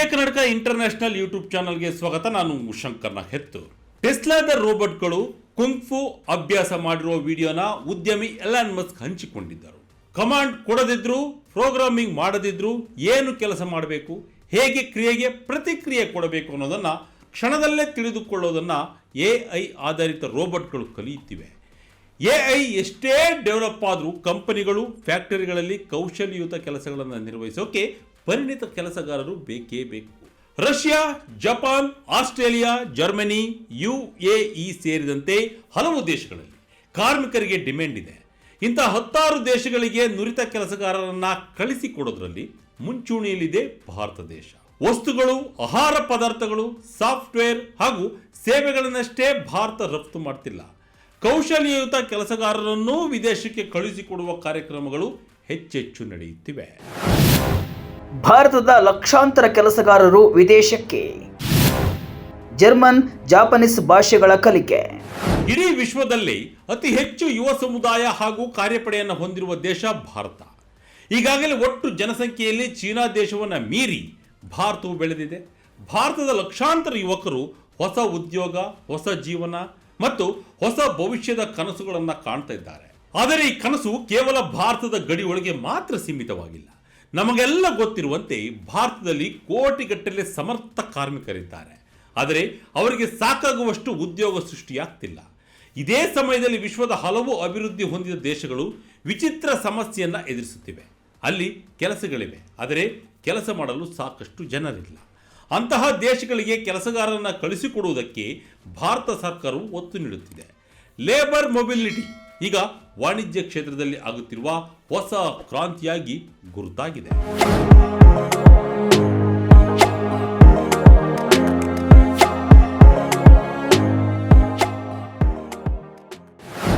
ವಿಜಯ Karnataka international YouTube ಚಾನಲ್ಗೆ ಸ್ವಾಗತ. ನಾನು ಶಂಕರ್ನ ಹೆತ್ತು. ಟೆಸ್ಲಾದ ರೋಬೋಟ್ಗಳು ಕುಂಫು ಅಭ್ಯಾಸ ಮಾಡಿರುವ ವಿಡಿಯೋನ ಉದ್ಯಮಿ ಎಲಾನ್ ಮಸ್ಕ್ ಹಂಚಿಕೊಂಡಿದ್ದರು. ಕಮಾಂಡ್ ಕೊಡದಿದ್ರು, ಪ್ರೋಗ್ರಾಮಿಂಗ್ ಮಾಡದಿದ್ರು ಏನು ಕೆಲಸ ಮಾಡಬೇಕು, ಹೇಗೆ ಕ್ರಿಯೆಗೆ ಪ್ರತಿಕ್ರಿಯೆ ಕೊಡಬೇಕು ಅನ್ನೋದನ್ನ ಕ್ಷಣದಲ್ಲೇ ತಿಳಿದುಕೊಳ್ಳೋದನ್ನ ಎ ಐ ಆಧಾರಿತ ರೋಬೋಟ್ಗಳು ಕಲಿಯುತ್ತಿವೆ. ಎ ಐ ಎಷ್ಟೇ ಡೆವಲಪ್ ಆದರೂ ಕಂಪನಿಗಳು ಫ್ಯಾಕ್ಟರಿಗಳಲ್ಲಿ ಕೌಶಲ್ಯಯುತ ಕೆಲಸಗಳನ್ನು ನಿರ್ವಹಿಸೋಕೆ ಪರಿಣಿತ ಕೆಲಸಗಾರರು ಬೇಕೇ ಬೇಕು. Russia, Japan, Australia, Germany, U A E ಸೇರಿದಂತೆ ಹಲವು ದೇಶಗಳಲ್ಲಿ ಕಾರ್ಮಿಕರಿಗೆ ಡಿಮ್ಯಾಂಡ್ ಇದೆ. ಇಂಥ ಹತ್ತಾರು ದೇಶಗಳಿಗೆ ನುರಿತ ಕೆಲಸಗಾರರನ್ನು ಕಳಿಸಿಕೊಡೋದ್ರಲ್ಲಿ ಮುಂಚೂಣಿಯಲ್ಲಿದೆ ಭಾರತ ದೇಶ. ವಸ್ತುಗಳು, ಆಹಾರ ಪದಾರ್ಥಗಳು, ಸಾಫ್ಟ್ವೇರ್ ಹಾಗೂ ಸೇವೆಗಳನ್ನಷ್ಟೇ ಭಾರತ ರಫ್ತು ಮಾಡ್ತಿಲ್ಲ. ಕೌಶಲ್ಯಯುತ ಕೆಲಸಗಾರರನ್ನು ವಿದೇಶಕ್ಕೆ ಕಳುಹಿಸಿಕೊಡುವ ಕಾರ್ಯಕ್ರಮಗಳು ಹೆಚ್ಚೆಚ್ಚು ನಡೆಯುತ್ತಿವೆ. ಭಾರತದ ಲಕ್ಷಾಂತರ ಕೆಲಸಗಾರರು ವಿದೇಶಕ್ಕೆ. ಜರ್ಮನ್ ಜಾಪನೀಸ್ ಭಾಷೆಗಳ ಕಲಿಕೆ. ಇಡೀ ವಿಶ್ವದಲ್ಲಿ ಅತಿ ಹೆಚ್ಚು ಯುವ ಸಮುದಾಯ ಹಾಗೂ ಕಾರ್ಯಪಡೆಯನ್ನು ಹೊಂದಿರುವ ದೇಶ ಭಾರತ. ಈಗಾಗಲೇ ಒಟ್ಟು ಜನಸಂಖ್ಯೆಯಲ್ಲಿ ಚೀನಾ ದೇಶವನ್ನು ಮೀರಿ ಭಾರತವು ಬೆಳೆದಿದೆ. ಭಾರತದ ಲಕ್ಷಾಂತರ ಯುವಕರು ಹೊಸ ಉದ್ಯೋಗ ಹೊಸ ಜೀವನ ಮತ್ತು ಹೊಸ ಭವಿಷ್ಯದ ಕನಸುಗಳನ್ನು ಕಾಣ್ತಾ ಇದ್ದಾರೆ. ಆದರೆ ಈ ಕನಸು ಕೇವಲ ಭಾರತದ ಗಡಿ ಒಳಗೆ ಮಾತ್ರ ಸೀಮಿತವಾಗಿಲ್ಲ. ನಮಗೆಲ್ಲ ಗೊತ್ತಿರುವಂತೆ ಭಾರತದಲ್ಲಿ ಕೋಟಿಗಟ್ಟಲೆ ಸಮರ್ಥ ಕಾರ್ಮಿಕರಿದ್ದಾರೆ. ಆದರೆ ಅವರಿಗೆ ಸಾಕಾಗುವಷ್ಟು ಉದ್ಯೋಗ ಸೃಷ್ಟಿಯಾಗ್ತಿಲ್ಲ. ಇದೇ ಸಮಯದಲ್ಲಿ ವಿಶ್ವದ ಹಲವು ಅಭಿವೃದ್ಧಿ ಹೊಂದಿದ ದೇಶಗಳು ವಿಚಿತ್ರ ಸಮಸ್ಯೆಯನ್ನು ಎದುರಿಸುತ್ತಿವೆ. ಅಲ್ಲಿ ಕೆಲಸಗಳಿವೆ. ಆದರೆ ಕೆಲಸ ಮಾಡಲು ಸಾಕಷ್ಟು ಜನರಿಲ್ಲ. ಅಂತಹ ದೇಶಗಳಿಗೆ ಕೆಲಸಗಾರರನ್ನು ಕಳಿಸಿಕೊಡುವುದಕ್ಕೆ ಭಾರತ ಸರ್ಕಾರವು ಒತ್ತು ನೀಡುತ್ತಿದೆ. ಲೇಬರ್ ಮೊಬಿಲಿಟಿ ಈಗ ವಾಣಿಜ್ಯ ಕ್ಷೇತ್ರದಲ್ಲಿ ಆಗುತ್ತಿರುವ ಹೊಸ ಕ್ರಾಂತಿಯಾಗಿ ಗುರುತಾಗಿದೆ.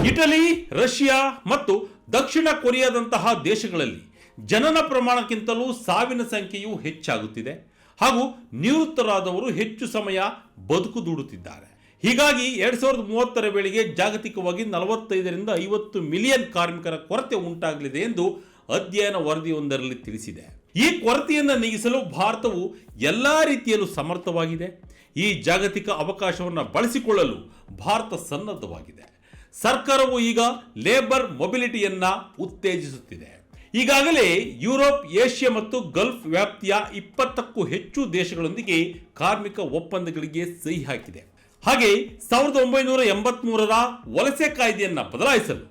ಇಟಲಿ, ರಷ್ಯಾ ಮತ್ತು ದಕ್ಷಿಣ ಕೊರಿಯಾದಂತಹ ದೇಶಗಳಲ್ಲಿ ಜನನ ಪ್ರಮಾಣಕ್ಕಿಂತಲೂ ಸಾವಿನ ಸಂಖ್ಯೆಯು ಹೆಚ್ಚಾಗುತ್ತಿದೆ. ಹಾಗೂ ನಿವೃತ್ತರಾದವರು ಹೆಚ್ಚು ಸಮಯ ಬದುಕು ದೂಡುತ್ತಿದ್ದಾರೆ. ಹೀಗಾಗಿ ಎರಡ್ ಸಾವಿರದ ಮೂವತ್ತರ ವೇಳೆಗೆ ಜಾಗತಿಕವಾಗಿ ನಲವತ್ತೈದರಿಂದ ಐವತ್ತು ಮಿಲಿಯನ್ ಕಾರ್ಮಿಕರ ಕೊರತೆ ಉಂಟಾಗಲಿದೆ ಎಂದು ಅಧ್ಯಯನ ವರದಿಯೊಂದರಲ್ಲಿ ತಿಳಿಸಿದೆ. ಈ ಕೊರತೆಯನ್ನು ನೀಗಿಸಲು ಭಾರತವು ಎಲ್ಲ ರೀತಿಯಲ್ಲೂ ಸಮರ್ಥವಾಗಿದೆ. ಈ ಜಾಗತಿಕ ಅವಕಾಶವನ್ನು ಬಳಸಿಕೊಳ್ಳಲು ಭಾರತ ಸನ್ನದ್ಧವಾಗಿದೆ. ಸರ್ಕಾರವು ಈಗ ಲೇಬರ್ ಮೊಬಿಲಿಟಿಯನ್ನ ಉತ್ತೇಜಿಸುತ್ತಿದೆ. ಈಗಾಗಲೇ ಯುರೋಪ್, ಏಷ್ಯಾ ಮತ್ತು ಗಲ್ಫ್ ವ್ಯಾಪ್ತಿಯ ಇಪ್ಪತ್ತಕ್ಕೂ ಹೆಚ್ಚು ದೇಶಗಳೊಂದಿಗೆ ಕಾರ್ಮಿಕ ಒಪ್ಪಂದಗಳಿಗೆ ಸಹಿ ಹಾಕಿದೆ. ಹಾಗೆ ಸಾವಿರದ ಒಂಬೈನೂರ ಎಂಬತ್ಮೂರರ ವಲಸೆ ಕಾಯ್ದೆಯನ್ನು ಬದಲಾಯಿಸಲು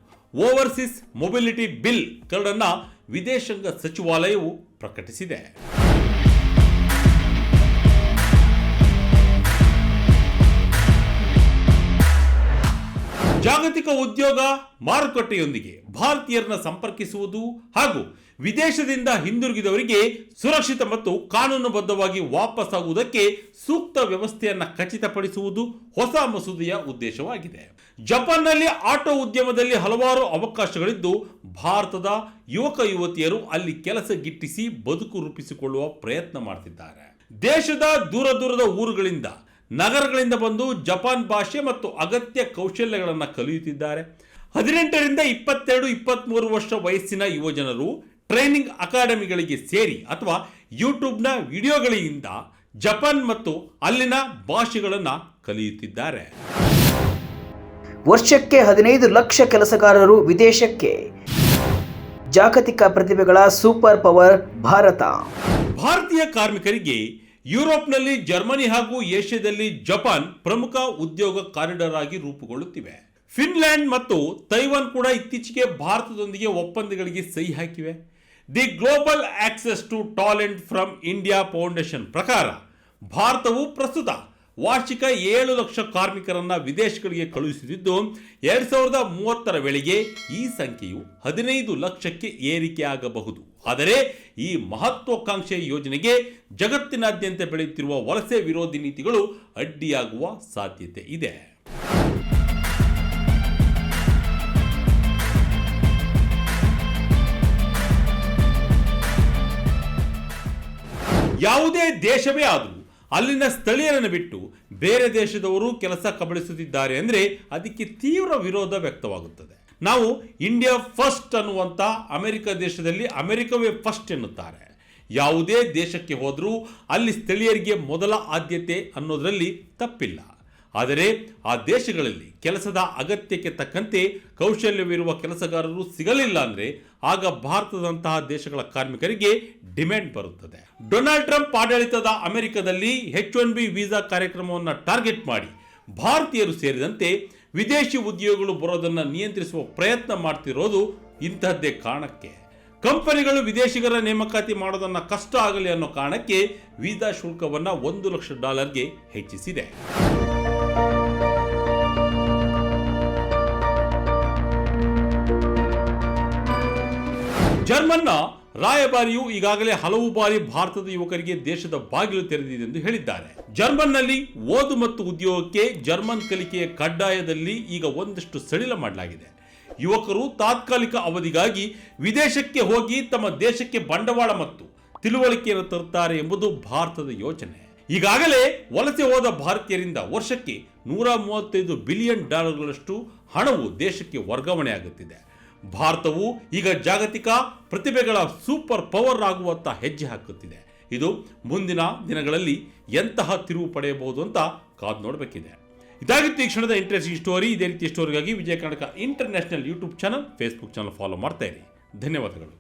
ಓವರ್ಸೀಸ್ ಮೊಬಿಲಿಟಿ ಬಿಲ್ ಕರಡನ್ನ ವಿದೇಶಾಂಗ ಸಚಿವಾಲಯವು ಪ್ರಕಟಿಸಿದೆ. ಜಾಗತಿಕ ಉದ್ಯೋಗ ಮಾರುಕಟ್ಟೆಯೊಂದಿಗೆ ಭಾರತೀಯರನ್ನ ಸಂಪರ್ಕಿಸುವುದು ಹಾಗೂ ವಿದೇಶದಿಂದ ಹಿಂದಿರುಗಿದವರಿಗೆ ಸುರಕ್ಷಿತ ಮತ್ತು ಕಾನೂನುಬದ್ಧವಾಗಿ ವಾಪಸ್ಸಾಗುವುದಕ್ಕೆ ಸೂಕ್ತ ವ್ಯವಸ್ಥೆಯನ್ನು ಖಚಿತಪಡಿಸುವುದು ಹೊಸ ಮಸೂದೆಯ ಉದ್ದೇಶವಾಗಿದೆ. ಜಪಾನ್ನಲ್ಲಿ ಆಟೋ ಉದ್ಯಮದಲ್ಲಿ ಹಲವಾರು ಅವಕಾಶಗಳಿದ್ದು, ಭಾರತದ ಯುವಕ ಯುವತಿಯರು ಅಲ್ಲಿ ಕೆಲಸ ಗಿಟ್ಟಿಸಿ ಬದುಕು ರೂಪಿಸಿಕೊಳ್ಳುವ ಪ್ರಯತ್ನ ಮಾಡ್ತಿದ್ದಾರೆ. ದೇಶದ ದೂರ ದೂರದ ಊರುಗಳಿಂದ ನಗರಗಳಿಂದ ಬಂದು ಜಪಾನ್ ಭಾಷೆ ಮತ್ತು ಅಗತ್ಯ ಕೌಶಲ್ಯಗಳನ್ನು ಕಲಿಯುತ್ತಿದ್ದಾರೆ. ಹದಿನೆಂಟರಿಂದ ಇಪ್ಪತ್ತೆರಡು ಇಪ್ಪತ್ತ್ಮೂರು ವರ್ಷ ವಯಸ್ಸಿನ ಯುವಜನರು ಟ್ರೈನಿಂಗ್ ಅಕಾಡೆಮಿಗಳಿಗೆ ಸೇರಿ ಅಥವಾ ಯೂಟ್ಯೂಬ್ನ ವಿಡಿಯೋಗಳಿಂದ ಜಪಾನ್ ಮತ್ತು ಅಲ್ಲಿನ ಭಾಷೆಗಳನ್ನು ಕಲಿಯುತ್ತಿದ್ದಾರೆ. ವರ್ಷಕ್ಕೆ ಹದಿನೈದು ಲಕ್ಷ ಕೆಲಸಗಾರರು ವಿದೇಶಕ್ಕೆ. ಜಾಗತಿಕ ಪ್ರತಿಭೆಗಳ ಸೂಪರ್ ಪವರ್ ಭಾರತ. ಭಾರತೀಯ ಕಾರ್ಮಿಕರಿಗೆ ಯುರೋಪ್ನಲ್ಲಿ, ಜರ್ಮನಿ ಹಾಗೂ ಏಷ್ಯಾದಲ್ಲಿ ಜಪಾನ್ ಪ್ರಮುಖ ಉದ್ಯೋಗ ಕಾರಿಡಾರ್ ಆಗಿ ರೂಪುಗೊಳ್ಳುತ್ತಿವೆ. ಫಿನ್ಲ್ಯಾಂಡ್ ಮತ್ತು ತೈವಾನ್ ಕೂಡ ಇತ್ತೀಚೆಗೆ ಭಾರತದೊಂದಿಗೆ ಒಪ್ಪಂದಗಳಿಗೆ ಸಹಿ ಹಾಕಿವೆ. The global access to talent from India foundation ಪ್ರಕಾರ ಭಾರತವು ಪ್ರಸ್ತುತ ವಾರ್ಷಿಕ ಏಳು ಲಕ್ಷ ಕಾರ್ಮಿಕರನ್ನ ವಿದೇಶಗಳಿಗೆ ಕಳುಹಿಸುತ್ತಿದ್ದು, ಎರಡು ಸಾವಿರದ ಮೂವತ್ತರ ವೇಳೆಗೆ ಈ ಸಂಖ್ಯೆಯು ಹದಿನೈದು ಲಕ್ಷಕ್ಕೆ ಏರಿಕೆಯಾಗಬಹುದು ಆದರೆ, ಈ ಮಹತ್ವಾಕಾಂಕ್ಷೆ ಯೋಜನೆಗೆ ಜಗತ್ತಿನಾದ್ಯಂತ ಬೆಳೆಯುತ್ತಿರುವ ವಲಸೆ ವಿರೋಧಿ ನೀತಿಗಳು ಅಡ್ಡಿಯಾಗುವ ಸಾಧ್ಯತೆ ಇದೆ. ಯಾವುದೇ ದೇಶವೇ ಆದರೂ ಅಲ್ಲಿನ ಸ್ಥಳೀಯರನ್ನು ಬಿಟ್ಟು ಬೇರೆ ದೇಶದವರು ಕೆಲಸ ಕಬಳಿಸುತ್ತಿದ್ದಾರೆ ಅಂದರೆ ಅದಕ್ಕೆ ತೀವ್ರ ವಿರೋಧ ವ್ಯಕ್ತವಾಗುತ್ತದೆ. ನಾವು ಇಂಡಿಯಾ ಫಸ್ಟ್ ಅನ್ನುವಂಥ ಅಮೆರಿಕ ದೇಶದಲ್ಲಿ ಅಮೆರಿಕವೇ ಫಸ್ಟ್ ಎನ್ನುತ್ತಾರೆ. ಯಾವುದೇ ದೇಶಕ್ಕೆ ಹೋದರೂ ಅಲ್ಲಿ ಸ್ಥಳೀಯರಿಗೆ ಮೊದಲ ಆದ್ಯತೆ ಅನ್ನೋದರಲ್ಲಿ ತಪ್ಪಿಲ್ಲ. ಆದರೆ ಆ ದೇಶಗಳಲ್ಲಿ ಕೆಲಸದ ಅಗತ್ಯಕ್ಕೆ ತಕ್ಕಂತೆ ಕೌಶಲ್ಯವಿರುವ ಕೆಲಸಗಾರರು ಸಿಗಲಿಲ್ಲ ಅಂದರೆ ಆಗ ಭಾರತದಂತಹ ದೇಶಗಳ ಕಾರ್ಮಿಕರಿಗೆ ಡಿಮ್ಯಾಂಡ್ ಬರುತ್ತದೆ. ಡೊನಾಲ್ಡ್ ಟ್ರಂಪ್ ಆಡಳಿತದ ಅಮೆರಿಕದಲ್ಲಿ ಹೆಚ್ ಒನ್ ಬಿ ವೀಸಾ ಕಾರ್ಯಕ್ರಮವನ್ನು ಟಾರ್ಗೆಟ್ ಮಾಡಿ ಭಾರತೀಯರು ಸೇರಿದಂತೆ ವಿದೇಶಿ ಉದ್ಯೋಗಗಳು ಬರೋದನ್ನು ನಿಯಂತ್ರಿಸುವ ಪ್ರಯತ್ನ ಮಾಡ್ತಿರೋದು ಇಂತಹದ್ದೇ ಕಾರಣಕ್ಕೆ. ಕಂಪನಿಗಳು ವಿದೇಶಿಗರ ನೇಮಕಾತಿ ಮಾಡೋದನ್ನ ಕಷ್ಟ ಆಗಲಿ ಅನ್ನೋ ಕಾರಣಕ್ಕೆ ವೀಸಾ ಶುಲ್ಕವನ್ನ ಒಂದು ಲಕ್ಷ ಡಾಲರ್ಗೆ ಹೆಚ್ಚಿಸಿದೆ. ಜರ್ಮನ್ನ ರಾಯಭಾರಿಯು ಈಗಾಗಲೇ ಹಲವು ಬಾರಿ ಭಾರತದ ಯುವಕರಿಗೆ ದೇಶದ ಬಾಗಿಲು ತೆರೆದಿದೆ ಎಂದು ಹೇಳಿದ್ದಾರೆ. ಜರ್ಮನ್ನಲ್ಲಿ ಓದು ಮತ್ತು ಉದ್ಯೋಗಕ್ಕೆ ಜರ್ಮನ್ ಕಲಿಕೆಯ ಕಡ್ಡಾಯದಲ್ಲಿ ಈಗ ಒಂದಷ್ಟು ಸಡಿಲ ಮಾಡಲಾಗಿದೆ. ಯುವಕರು ತಾತ್ಕಾಲಿಕ ಅವಧಿಗಾಗಿ ವಿದೇಶಕ್ಕೆ ಹೋಗಿ ತಮ್ಮ ದೇಶಕ್ಕೆ ಬಂಡವಾಳ ಮತ್ತು ತಿಳುವಳಿಕೆಯನ್ನು ತರುತ್ತಾರೆ ಎಂಬುದು ಭಾರತದ ಯೋಚನೆ. ಈಗಾಗಲೇ ವಲಸೆ ಹೋದ ಭಾರತೀಯರಿಂದ ವರ್ಷಕ್ಕೆ ನೂರ ಮೂವತ್ತೈದು ಬಿಲಿಯನ್ ಡಾಲರ್ಗಳಷ್ಟು ಹಣವು ದೇಶಕ್ಕೆ ವರ್ಗಾವಣೆ ಆಗುತ್ತಿದೆ ಭಾರತವು ಈಗ ಜಾಗತಿಕ ಪ್ರತಿಭೆಗಳ ಸೂಪರ್ ಪವರ್ ಆಗುವತ್ತ ಹೆಜ್ಜೆ ಹಾಕುತ್ತಿದೆ. ಇದು ಮುಂದಿನ ದಿನಗಳಲ್ಲಿ ಎಂತಹ ತಿರುವು ಪಡೆಯಬಹುದು ಅಂತ ಕಾದು ನೋಡಬೇಕಿದೆ. ಇದಾಗಿತ್ತು ಈ ಕ್ಷಣದ ಇಂಟ್ರೆಸ್ಟಿಂಗ್ ಸ್ಟೋರಿ ಇದೇ ರೀತಿ ಸ್ಟೋರಿಗಾಗಿ Vijaya Karnataka international YouTube channel Facebook channel follow ಮಾಡ್ತಾ ಇರಿ. ಧನ್ಯವಾದಗಳು.